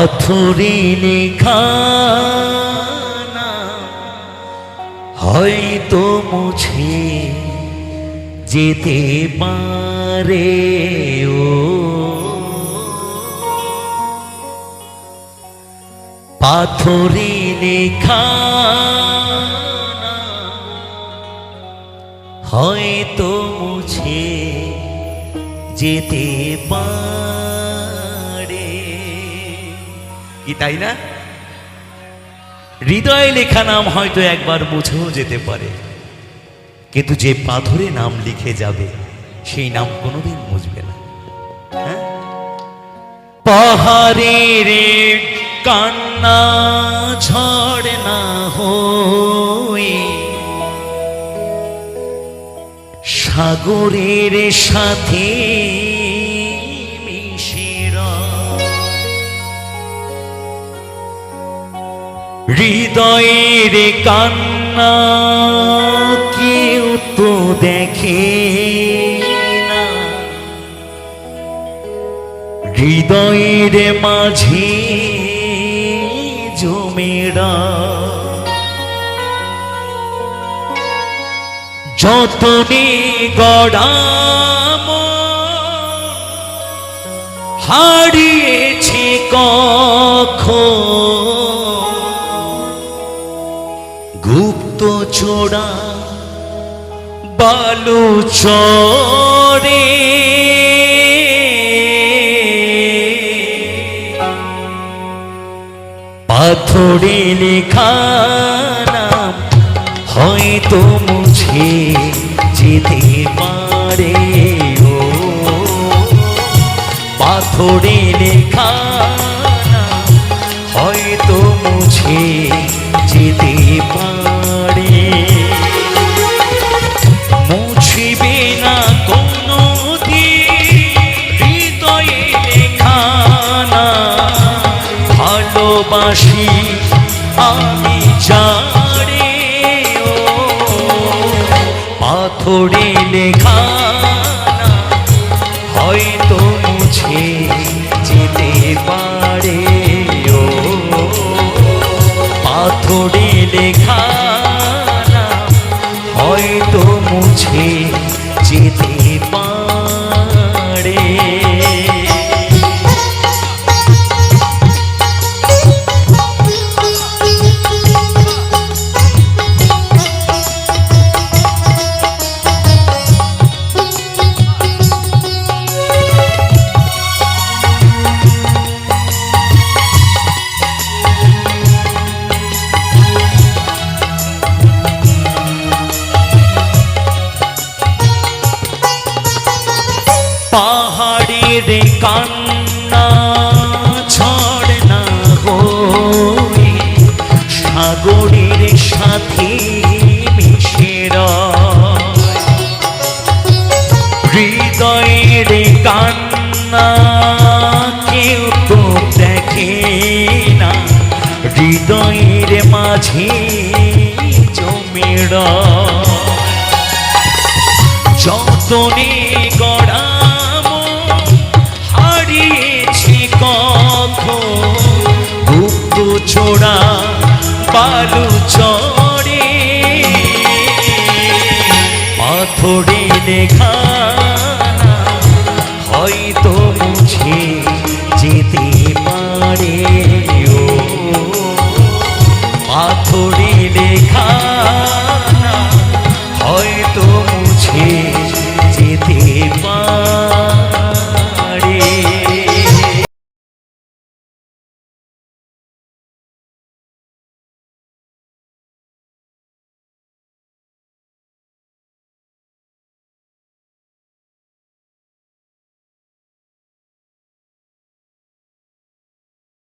পাথরে লেখা নাম হয়তো মুছে যেতে পারে ও। পাথরে লেখা নাম হয়তো মুছে যেতে পারে কি তাই না? হৃদয়ে লেখা নাম হয়তো একবার মুছেও যেতে পারে। কিন্তু যে পাথরে নাম লিখে যাবে, সেই নাম কোনোদিন বুঝবে না। হ্যাঁ? পাহাড়ের কান্না ঝড় না হয়ে সাগরের সাথে হৃদয়ের কান্না কেউ তো দেখে না। হৃদয়ের মাঝে জমেরা যতনে গড়াম হারিয়েছে কখ গুপ্ত চোড়া বালু চরে পাথরে লেখা নাম হয়তো মুছে যেতে পারে ও। পাথরে লেখা হয়তো মুছে যেতে পারে ভালোবাসি, আমি জানে ও। পাথরে লেখা হয়তো মুছে যেতে পারে ও। পাথরে লেখা হয়তো মুছে পাহাড়ের কান্না ছড় না হয়ে সাগরের সাথে মিশে রয়। হৃদয়ের কান্না কেউ তো দেখে না হৃদয়ের মাঝে জমে রয়। যতনে গড়াম ছোড়া বালু চড়ে। পাথরে দেখা হয়তো মুছে